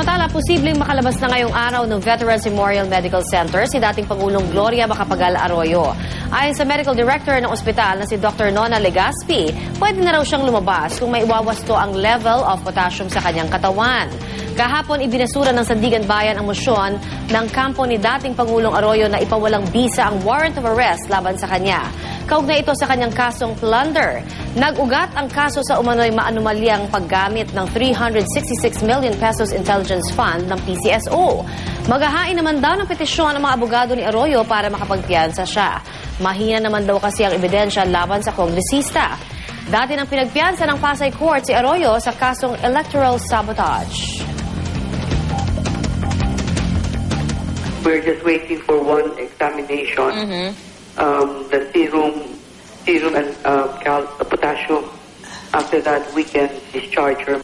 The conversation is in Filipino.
Samantala, posibleng makalabas na ngayong araw ng Veterans Memorial Medical Center si dating Pangulong Gloria Macapagal Arroyo. Ayon sa medical director ng ospital na si Dr. Nona Legaspi, pwede na raw siyang lumabas kung may iwawasto ang level of potassium sa kanyang katawan. Kahapon, ibinasura ng Sandigan Bayan ang mosyon ng kampo ni dating Pangulong Arroyo na ipawalang bisa ang warrant of arrest laban sa kanya. Kaugnay ito sa kanyang kasong plunder. Nag-ugat ang kaso sa umano'y maanumalyang paggamit ng 366 million pesos intelligence fund ng PCSO. Maghahain naman daw ng petisyon ang mga abogado ni Arroyo para makapagpiyansa siya. Mahina naman daw kasi ang ebidensya laban sa kongresista. Dati nang pinagpiyansa ng Pasay Court si Arroyo sa kasong electoral sabotage. We're just waiting for one examination. Um, the serum, serum and uh, cal- potassium. After that, we can discharge her.